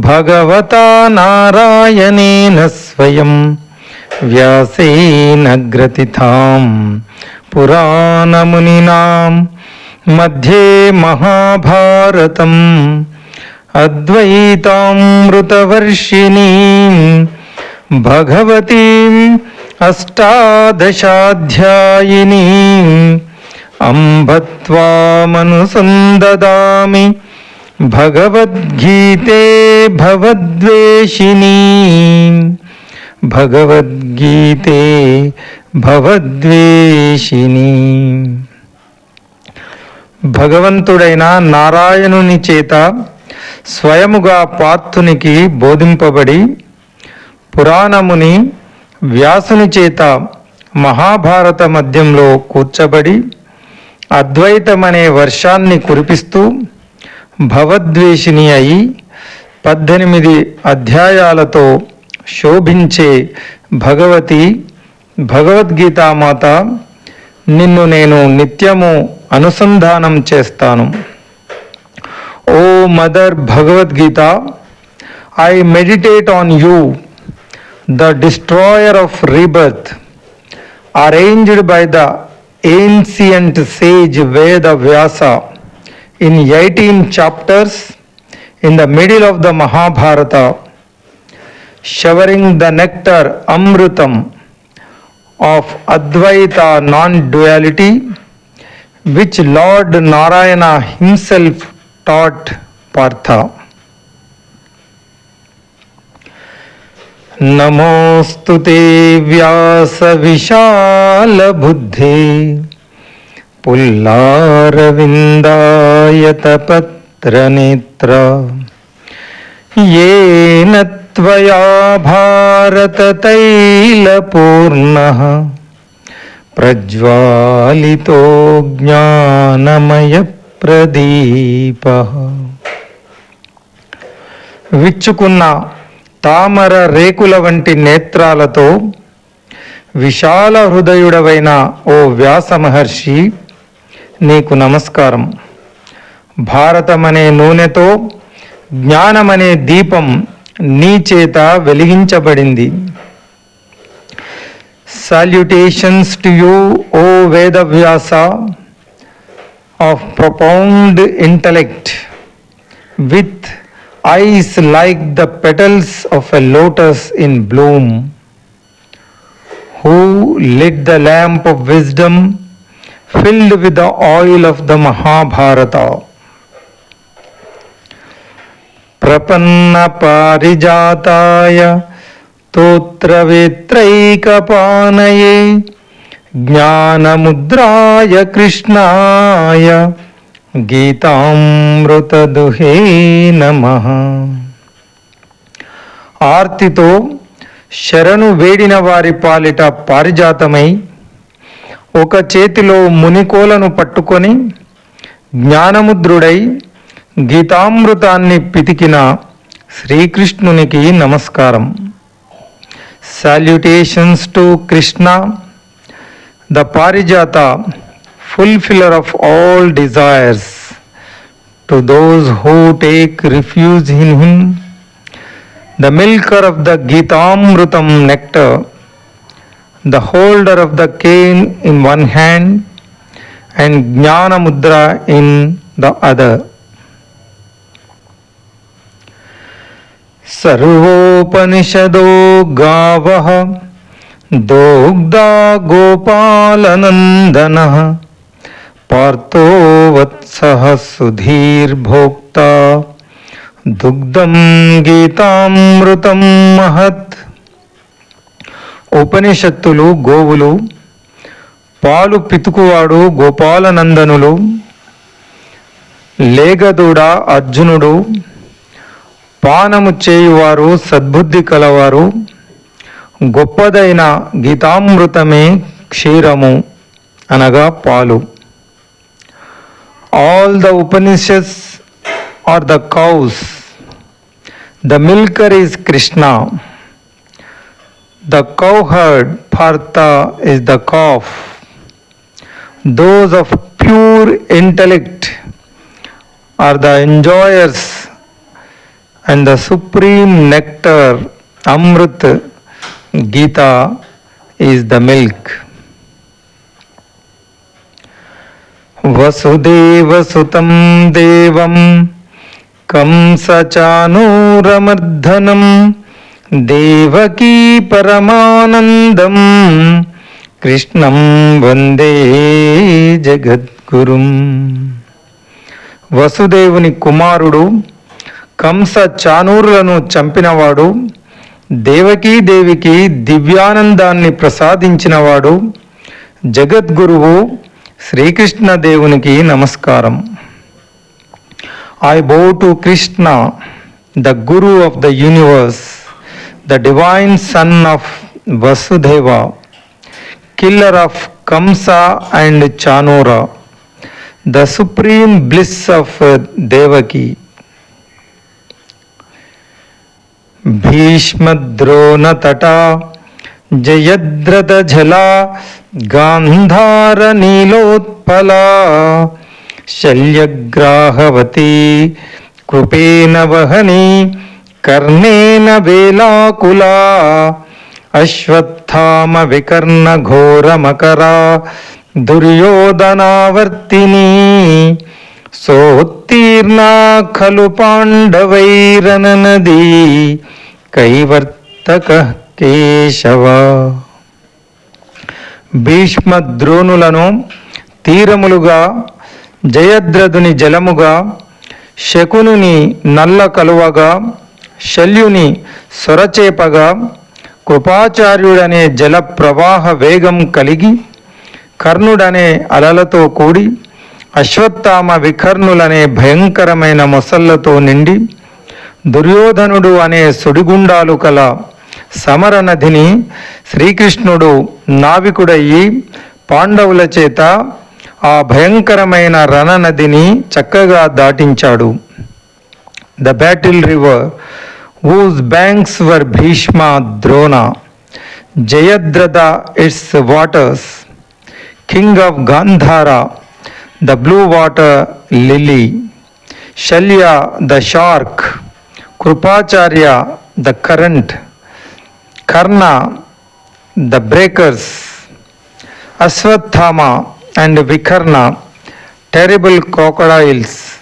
భగవతా నారాయణేన స్వయం వ్యాసేన గ్రథితాం పురాణమునినాం మధ్యే మహాభారతం అద్వైతామృతవర్షిణీం భగవతీం అష్టాదశాధ్యాయినీం అంబత్వామనుసందదామి భగవద్గీతే భవద్వేషిణీ భగవద్గీతే భవద్వేషిణి భగవంతుడైన నారాయణుని చేత స్వయముగా పార్థునికి బోధింపబడి పురాణముని వ్యాసుని చేత మహాభారత మధ్యంలో కూర్చబడి అద్వైతమనే వర్షాన్ని కురిపిస్తూ భవద్వేషిణి అయి పద్దెనిమిది అధ్యాయాలతో శోభించే భగవతి భగవద్గీతామాత నిన్ను నేను నిత్యము అనుసంధానం చేస్తాను. O mother Bhagavadgita I meditate on you the destroyer of rebirth arranged by the ancient sage Veda Vyasa. In 18 chapters in the middle of the Mahabharata, showering the nectar Amrutam of Advaita non duality, which Lord Narayana himself taught Partha. नमोऽस्तु ते व्यासविशालबुद्धे पुल्लारविन्दायतपत्रनेत्र येन त्वया भारततैलपूर्णः प्रज्वालितो ज्ञानमयप्रदीपः విచ్చుకున్న తామర రేకుల వంటి నేత్రాలతో విశాల హృదయుడవైన ఓ వ్యాస మహర్షి నీకు నమస్కారం భారతమనే నూనెతో జ్ఞానమనే దీపం నీ చేత వెలిగించబడింది salutations to you O Vedavyasa of profound intellect with eyes like the petals of a lotus in bloom who lit the lamp of wisdom filled with the oil of the Mahabharata. प्रपन्नपारिजाताय तोत्रवेत्रैकपानये ज्ञानमुद्राय कृष्णाय గీతామృతదుహే నమ ఆర్తితో శరణు వేడిన వారి పాలిట పారిజాతమై ఒక చేతిలో మునికోలను పట్టుకొని జ్ఞానముద్రుడై గీతామృతాన్ని పితికిన శ్రీకృష్ణునికి నమస్కారం. Salutations to Krishna the Parijata fulfiller of all desires to those who take refuge in him the milker of the Gitamritam nectar the holder of the cane in one hand and Jnana Mudra in the other. सर्वोपनिषदो गावः दोग्धा गोपालनन्दनः पार्थो वत्सः सुधीर्भोक्ता दुग्धं गीतामृतं महत् ఉపనిషత్తులు గోవులు పాలు పితుకువాడు గోపాలనందనులు లేగదూడ అర్జునుడు పానము చేయువారు సద్బుద్ధి కలవారు గొప్పదైన గీతామృతమే క్షీరము అనగా పాలు. All the Upanishads are the cows the milker is Krishna The cowherd, Partha, is the calf. Those of pure intellect are the enjoyers and the supreme nectar, Amrit Gita, is the milk. वसुदेवसुतं देवं कंसचानूरमर्दनं దేవకీ పరమానందం కృష్ణం వందే జగద్గురుం. వసుదేవుని కుమారుడు కంస చానూరులను చంపినవాడు దేవికి దివ్యానందాన్ని ప్రసాదించినవాడు జగద్గురువు శ్రీకృష్ణదేవునికి నమస్కారం. I bow to Krishna the guru of the universe the divine son of Vasudeva, killer of Kamsa and Chanura, the supreme bliss of Devaki. भीष्मद्रोणतटा जयद्रतझला गान्धारनीलोत्पला शल्यग्राहवती कृपेन वहनी కర్ణేన వేలాకులా అశ్వత్థామ వికర్ణ ఘోరమకరా దుర్యోధనావర్తిని సోత్తీర్ణ ఖలు పాండవైరనది కైవర్తక కేశవ. భీష్మ ద్రోణులను తీరములుగా జయద్రథుని జలముగా శకునుని నల్ల కలువగా శల్యుని సొరచేపగా కృపాచార్యుడనే జల ప్రవాహ వేగం కలిగి కర్ణుడనే అలలతో కూడి అశ్వత్థామ వికర్ణులనే భయంకరమైన మొసళ్ళతో నిండి దుర్యోధనుడు అనే సుడిగుండాలు కల సమర నదిని శ్రీకృష్ణుడు నావికుడయ్యి పాండవుల చేత ఆ భయంకరమైన రణనదిని చక్కగా దాటించాడు. The battle river whose banks were Bhishma Drona, Jayadratha its waters, king of Gandhara, the blue water lily, Shalya the shark, Krupacharya the current, Karna the breakers, Aswathama and Vikarna, terrible crocodiles,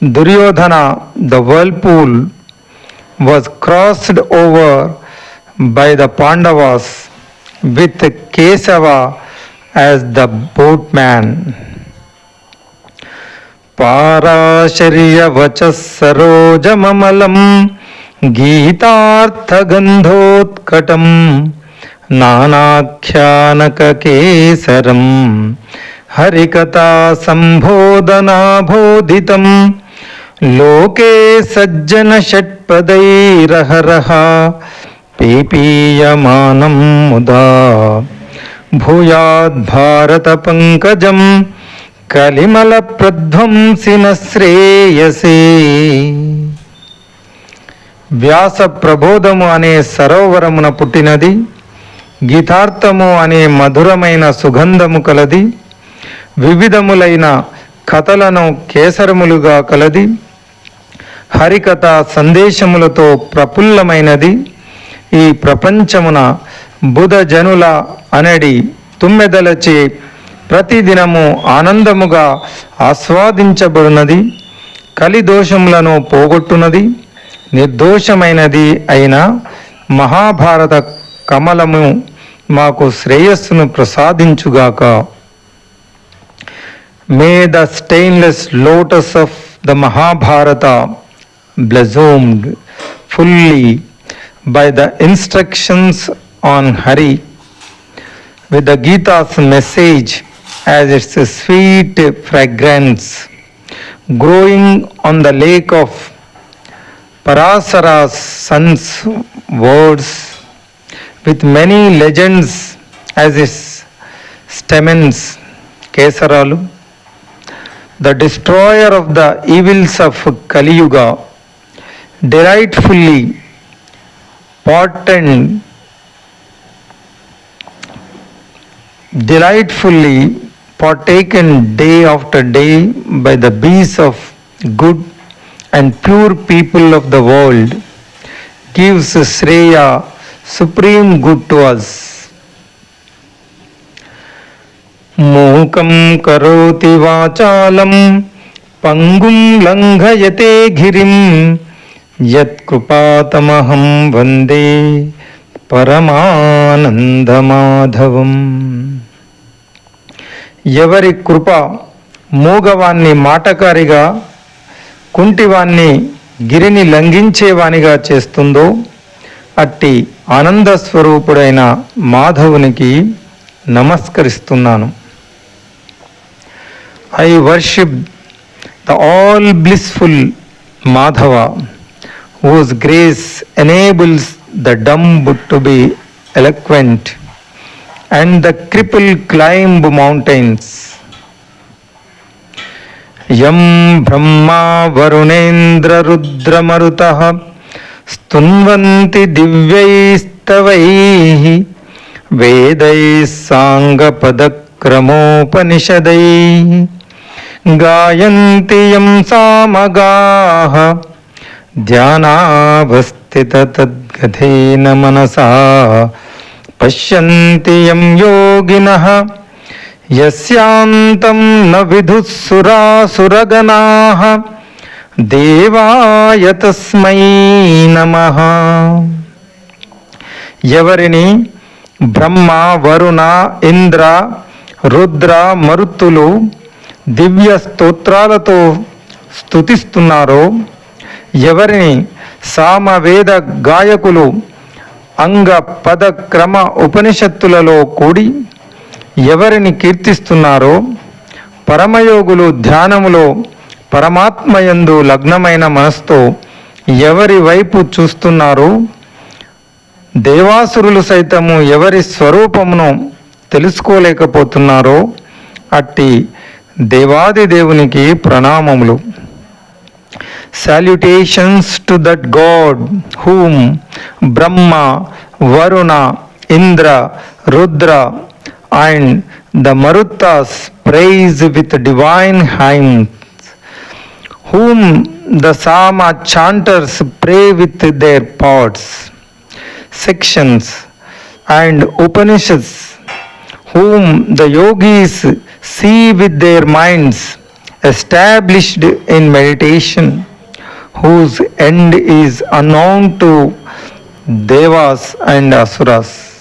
Duryodhana the whirlpool, was crossed over by the Pandavas with Kesava as the boatman. पाराशर्यवचः सरोजममलं गीतार्थगन्धोत्कटं नानाख्यानककेसरं లోకే సజ్జన షట్పదైరహరహ పీపీయమానం ముదా. భూయాద్భారత పంకజం కలిమల ప్రధ్వంసిన శ్రేయసే. వ్యాస ప్రబోధము అనే సరోవరమున పుట్టినది గీతార్థము అనే మధురమైన సుగంధము కలది వివిధములైన కథలను కేసరములుగా కలది హరికథ సందేశములతో ప్రఫుల్లమైనది. ఈ ప్రపంచమున బుధ జనుల అనడి తుమ్మెదలచే ప్రతిదినము ఆనందముగా ఆస్వాదించబడినది. కలిదోషములను పోగొట్టునది. నిర్దోషమైనది అయిన మహాభారత కమలము మాకు శ్రేయస్సును ప్రసాదించుగాక. May the stainless lotus of the Mahabharata blossomed fully by the instructions on Hari with the Gita's message as its sweet fragrance growing on the lake of Parasara's son's words with many legends as its stamens, Kesaralu, the destroyer of the evils of Kali Yuga, derived fully potent delightfully partaken day after day by the bees of good and pure people of the world gives Shreya supreme good to us. मोहकं karoti vachalam pangum langhayate गिरिम् యత్కృపాతమహం వందే పరమానందమాధవం ఎవరి కృప మూగవాన్ని మాటకారిగా కుంటివాన్ని గిరిని లంఘించేవానిగా చేస్తుందో అట్టి ఆనంద స్వరూపుడైన మాధవునికి నమస్కరిస్తున్నాను. I worship the all blissful Madhava. whose grace enables the dumb to be eloquent and the crippled climb mountains. यं ब्रह्मा वरुणेन्द्ररुद्रमरुतः स्तुन्वन्ति दिव्यैस्तवैः वेदैः साङ्गपदक्रमोपनिषदैः गायन्ति यं सामगाः ध्यानावस्थिततद्गधेन मनसा पश्यन्ति यं योगिनः यस्यान्तं न विदुः सुरासुरगणाः దేవాయ తస్మై నమ ఎవరిని బ్రహ్మ వరుణ ఇంద్ర రుద్ర మరుత్తులు దివ్య స్తోత్రాలతో స్తుతిస్తున్నారో ఎవరిని సామవేద గాయకులు అంగ పద క్రమ ఉపనిషత్తులలో కూడి ఎవరిని కీర్తిస్తున్నారో పరమయోగులు ధ్యానములో పరమాత్మయందు లగ్నమైన మనస్తో ఎవరి వైపు చూస్తున్నారో దేవాసురులు సైతము ఎవరి స్వరూపమును తెలుసుకోలేకపోతున్నారో అట్టి దేవాది దేవునికి ప్రణామములు. Salutations to that God whom Brahma, Varuna, Indra, Rudra, and the Marutas praise with divine hymns, whom the Sama chanters pray with their pots, sections, and Upanishads, whom the yogis see with their minds established in meditation, whose end is unknown to devas and asuras.